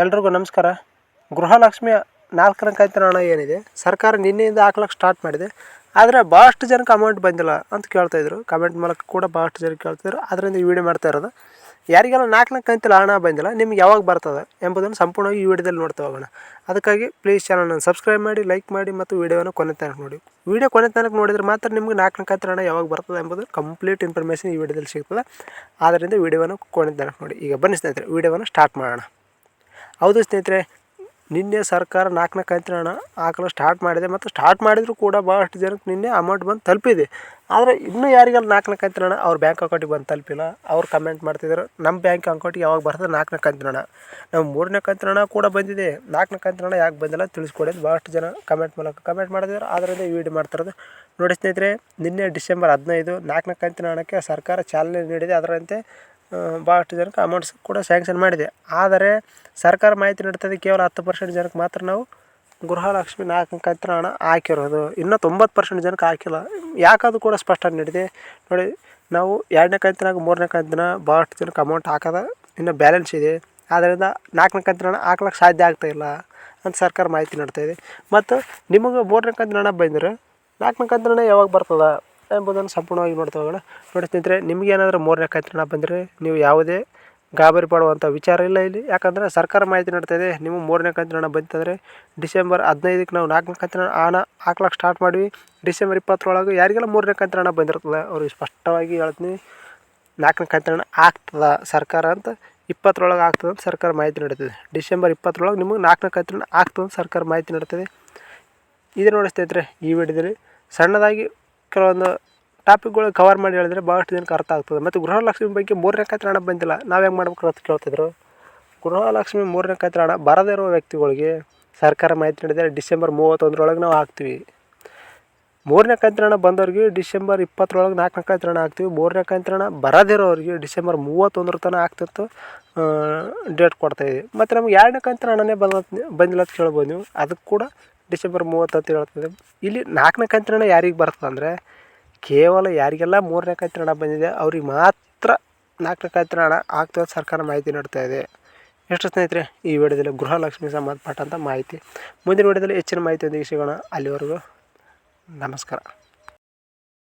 ಎಲ್ರಿಗೂ ನಮಸ್ಕಾರ. ಗೃಹಲಕ್ಷ್ಮಿ ನಾಲ್ಕರ ಕಂತಿನ ಹಣ ಏನಿದೆ? ಸರ್ಕಾರ ನಿನ್ನೆಯಿಂದ ಹಾಕ್ಲಕ್ಕೆ ಸ್ಟಾರ್ಟ್ ಮಾಡಿದೆ. ಆದರೆ ಭಾಳಷ್ಟು ಜನಕ್ಕೆ ಅಮೌಂಟ್ ಬಂದಿಲ್ಲ ಅಂತ ಕೇಳ್ತಾಯಿದ್ರು ಕಮೆಂಟ್ ಮೂಲಕ ಕೂಡ ಭಾಳಷ್ಟು ಜನ ಕೇಳ್ತಿದ್ರು ಅದರಿಂದ ಈ ವಿಡಿಯೋ ಮಾಡ್ತಾ ಇರೋದು. ಯಾರಿಗೆಲ್ಲ ನಾಲ್ಕನೇ ಕಂತಿಲ್ಲ ಹಣ ಬಂದಿಲ್ಲ, ನಿಮ್ಗೆ ಯಾವಾಗ ಬರ್ತದೆ ಎಂಬುದನ್ನು ಸಂಪೂರ್ಣವಾಗಿ ಈ ವಿಡಿಯೋದಲ್ಲಿ ನೋಡ್ತಾ ಹೋಗೋಣ. ಅದಕ್ಕಾಗಿ ಪ್ಲೀಸ್ ಚಾನಲ್ನ ಸಬ್ಸ್ಕ್ರೈಬ್ ಮಾಡಿ ಲೈಕ್ ಮಾಡಿ ಮತ್ತು ವಿಡಿಯೋನ ಕೊನೆ ತನಕ ನೋಡಿ. ವಿಡಿಯೋ ಕೊನೆ ತನಕ ನೋಡಿದರೆ ಮಾತ್ರ ನಿಮ್ಗೆ ನಾಲ್ಕನೇ ಕಂತಿನ ಹಣ ಯಾವಾಗ ಬರ್ತದೆ ಎಂಬುದು ಕಂಪ್ಲೀಟ್ ಇನ್ಫಾರ್ಮೇಷನ್ ಈ ವಿಡಿಯೋದಲ್ಲಿ ಸಿಗ್ತದೆ. ಆದ್ದರಿಂದ ವಿಡಿಯೋನ ಕೊನೆ ತನಕ ನೋಡಿ. ಈಗ ಬನ್ನಿ ಸ್ನೇಹಿತರೆ ವಿಡಿಯೋವನ್ನು ಸ್ಟಾರ್ಟ್ ಮಾಡೋಣ. ಹೌದು ಸ್ನೇಹಿತರೆ, ನಿನ್ನೆ ಸರ್ಕಾರ ನಾಲ್ಕನೇ ಕಂತಿನ ಹಣ ಹಾಕಲು ಸ್ಟಾರ್ಟ್ ಮಾಡಿದೆ ಮತ್ತು ಸ್ಟಾರ್ಟ್ ಮಾಡಿದರೂ ಕೂಡ ಭಾಳಷ್ಟು ಜನಕ್ಕೆ ನಿನ್ನೆ ಅಮೌಂಟ್ ಬಂದು ತಲುಪಿದೆ. ಆದರೆ ಇನ್ನೂ ಯಾರಿಗೆಲ್ಲ ನಾಲ್ಕನೇ ಕಂತಿನ ಹಣ ಅವ್ರ ಬ್ಯಾಂಕ್ ಅಕೌಂಟಿಗೆ ಬಂದು ತಲುಪಿಲ್ಲ, ಅವ್ರು ಕಮೆಂಟ್ ಮಾಡ್ತಿದ್ರು ನಮ್ಮ ಬ್ಯಾಂಕ್ ಅಕೌಂಟಿಗೆ ಯಾವಾಗ ಬರ್ತದೆ ನಾಲ್ಕನೇ ಕಂತಿನ ಹಣ? ನಮ್ಮ ಮೂರನೇ ಕಂತಿನ ಹಣ ಕೂಡ ಬಂದಿದೆ. ನಾಲ್ಕನೇ ಕಂತಿನ ಹಣ ಯಾಕೆ ಬಂದಿಲ್ಲ ತಿಳಿಸ್ಕೊಡಿ ಅಂತ ಭಾಳಷ್ಟು ಜನ ಕಮೆಂಟ್ ಮೂಲಕ ಕಮೆಂಟ್ ಮಾಡಿದ್ದಾರೆ. ಅದರಿಂದ ಈ ವಿಡಿಯೋ ಮಾಡ್ತಿರೋದು ನೋಡಿ ಸ್ನೇಹಿತರೆ, ನಿನ್ನೆ ಡಿಸೆಂಬರ್ ಹದಿನೈದು ನಾಲ್ಕನೇ ಕಂತಿನ ಹಣಕ್ಕೆ ಸರ್ಕಾರ ಚಾಲನೆ ನೀಡಿದೆ. ಅದರಂತೆ ಭಾಳಷ್ಟು ಜನಕ್ಕೆ ಅಮೌಂಟ್ಸ್ ಕೂಡ ಸ್ಯಾಂಕ್ಷನ್ ಮಾಡಿದೆ. ಆದರೆ ಸರ್ಕಾರ ಮಾಹಿತಿ ನೀಡ್ತದೆ ಕೇವಲ ಹತ್ತು ಪರ್ಸೆಂಟ್ ಜನಕ್ಕೆ ಮಾತ್ರ ನಾವು ಗೃಹಲಕ್ಷ್ಮಿ ನಾಲ್ಕು ಕಂತಿನ ಹಣ ಹಾಕಿರೋದು. ಇನ್ನೂ ತೊಂಬತ್ತು ಪರ್ಸೆಂಟ್ ಜನಕ್ಕೆ ಹಾಕಿಲ್ಲ. ಯಾಕದು ಕೂಡ ಸ್ಪಷ್ಟ ನೀಡಿದೆ. ನೋಡಿ, ನಾವು ಎರಡನೇ ಕಂತಿನಾಗ ಮೂರನೇ ಕಂತಿನ ಭಾಳಷ್ಟು ಜನಕ್ಕೆ ಅಮೌಂಟ್ ಹಾಕೋದ ಇನ್ನೂ ಬ್ಯಾಲೆನ್ಸ್ ಇದೆ. ಆದ್ದರಿಂದ ನಾಲ್ಕನೇ ಕಂತಿನ ಹಣ ಹಾಕ್ಲಿಕ್ಕೆ ಸಾಧ್ಯ ಆಗ್ತಾಯಿಲ್ಲ ಅಂತ ಸರ್ಕಾರ ಮಾಹಿತಿ ನೀಡ್ತಾ ಇದೆ. ಮತ್ತು ನಿಮಗೆ ಮೂರನೇ ಕಂತಿನ ಹಣ ಬಂದರೆ ನಾಲ್ಕನೇ ಕಂತಿನ ಹಣ ಯಾವಾಗ ಬರ್ತದೆ? ಎಂಬುದನ್ನು ಸಂಪೂರ್ಣವಾಗಿ ನೋಡ್ತಾ ಹೋಗೋಣ. ನೋಡಿ ಸ್ನೇಹಿತರೆ, ನಿಮಗೆ ಏನಾದರೂ ಮೂರನೇ ಕಂತಿನ ಬಂದರೆ ನೀವು ಯಾವುದೇ ಗಾಬರಿ ಪಡುವಂಥ ವಿಚಾರ ಇಲ್ಲ ಇಲ್ಲಿ. ಯಾಕಂದರೆ ಸರ್ಕಾರ ಮಾಹಿತಿ ನೀಡ್ತಾ ಇದೆ ನಿಮ್ಮ ಮೂರನೇ ಕಂತಿನ ಹಣ ಬಂತಂದರೆ ಡಿಸೆಂಬರ್ ಹದಿನೈದಕ್ಕೆ ನಾವು ನಾಲ್ಕನೇ ಕಂತಿನ ಹಣ ಹಾಕ್ಲಕ್ಕೆ ಸ್ಟಾರ್ಟ್ ಮಾಡಿವಿ. ಡಿಸೆಂಬರ್ ಇಪ್ಪತ್ತರೊಳಗೆ ಯಾರಿಗೆಲ್ಲ ಮೂರನೇ ಕಂತಿನ ಹಣ ಬಂದಿರ್ತದೆ ಅವ್ರಿಗೆ ಸ್ಪಷ್ಟವಾಗಿ ಹೇಳ್ತೀನಿ. ನಾಲ್ಕನೇ ಕಂತಿನ ಹಣ ಆಗ್ತದ ಸರ್ಕಾರ ಅಂತ ಇಪ್ಪತ್ತರೊಳಗೆ ಆಗ್ತದೆ ಅಂತ ಸರ್ಕಾರ ಮಾಹಿತಿ ನೀಡುತ್ತದೆ ಡಿಸೆಂಬರ್ ಇಪ್ಪತ್ತರೊಳಗೆ ನಿಮಗೆ ನಾಲ್ಕನೇ ಕಂತಿನ ಆಗ್ತದೆ ಅಂತ ಸರ್ಕಾರ ಮಾಹಿತಿ ನೀಡುತ್ತದೆ ಇದು ನೋಡಿ ಸ್ನೇಹಿತರೆ, ಈ ವಿಡಿಯೋದಲ್ಲಿ ಸಣ್ಣದಾಗಿ ಕೆಲವೊಂದು ಟಾಪಿಕ್ಗಳು ಕವರ್ ಮಾಡಿ ಹೇಳಿದ್ರೆ ಭಾಳಷ್ಟು ಜನಕ್ಕೆ ಅರ್ಥ ಆಗ್ತದೆ. ಮತ್ತು ಗೃಹಲಕ್ಷ್ಮಿ ಬಗ್ಗೆ ಮೂರನೇ ಕಂತಿನ ಹಣ ಬಂದಿಲ್ಲ. ನಾವು ಹೆಂಗೆ ಮಾಡ್ಬೇಕು ಅಂತ ಕೇಳ್ತಿದ್ರು. ಗೃಹಲಕ್ಷ್ಮಿ ಮೂರನೇ ಕಂತಿನ ಹಣ ಬರದೇ ಇರೋ ವ್ಯಕ್ತಿಗಳಿಗೆ ಸರ್ಕಾರ ಮಾಹಿತಿ ನೀಡಿದರೆ ಡಿಸೆಂಬರ್ ಮೂವತ್ತೊಂದರೊಳಗೆ ನಾವು ಹಾಕ್ತೀವಿ. ಮೂರನೇ ಕಂತಿನ ಹಣ ಬಂದವ್ರಿಗೆ ಡಿಸೆಂಬರ್ ಇಪ್ಪತ್ತರೊಳಗೆ ನಾಲ್ಕನೇ ಕಂತಿನ ಹಣ ಹಾಕ್ತೀವಿ. ಮೂರನೇ ಕಂತಿನ ಹಣ ಬರದಿರೋರಿಗೆ ಡಿಸೆಂಬರ್ ಮೂವತ್ತೊಂದರ ತನಕ ಆಗ್ತಿತ್ತು. ಡೇಟ್ ಕೊಡ್ತಾಯಿದ್ವಿ ಮತ್ತು ನಮ್ಗೆ ಎರಡನೇ ಕಂತಿನ ಹಣನೇ ಬಂದ, ಬಂದಿಲ್ಲ ಅಂತ ಕೇಳ್ಬೋದು ನೀವು. ಅದಕ್ಕೆ ಕೂಡ ಡಿಸೆಂಬರ್ ಮೂವತ್ತು ಅಂತ ಹೇಳ್ತದೆ ಇಲ್ಲಿ ನಾಲ್ಕನೇ ಕಂತಿನ ಯಾರಿಗೆ ಬರ್ತದೆ ಅಂದರೆ ಕೇವಲ ಯಾರಿಗೆಲ್ಲ ಮೂರನೇ ಕಂತಿನ ಬಂದಿದೆ, ಅವ್ರಿಗೆ ಮಾತ್ರ ನಾಲ್ಕನೇ ಕಂತಿನ ಹಣ ಆಗ್ತದೆ ಸರ್ಕಾರ ಮಾಹಿತಿ ನೀಡ್ತಾ ಇದೆ. ಎಷ್ಟು ಸ್ನೇಹಿತರೆ, ಈ ವಿಡಿಯೋದಲ್ಲಿ ಗೃಹಲಕ್ಷ್ಮಿ ಸಂಬಂಧಪಟ್ಟಂಥ ಮಾಹಿತಿ. ಮುಂದಿನ ವಿಡಿಯೋದಲ್ಲಿ ಹೆಚ್ಚಿನ ಮಾಹಿತಿಯೊಂದಿಗೆ ಸಿಗೋಣ. ಅಲ್ಲಿವರೆಗೂ ನಮಸ್ಕಾರ.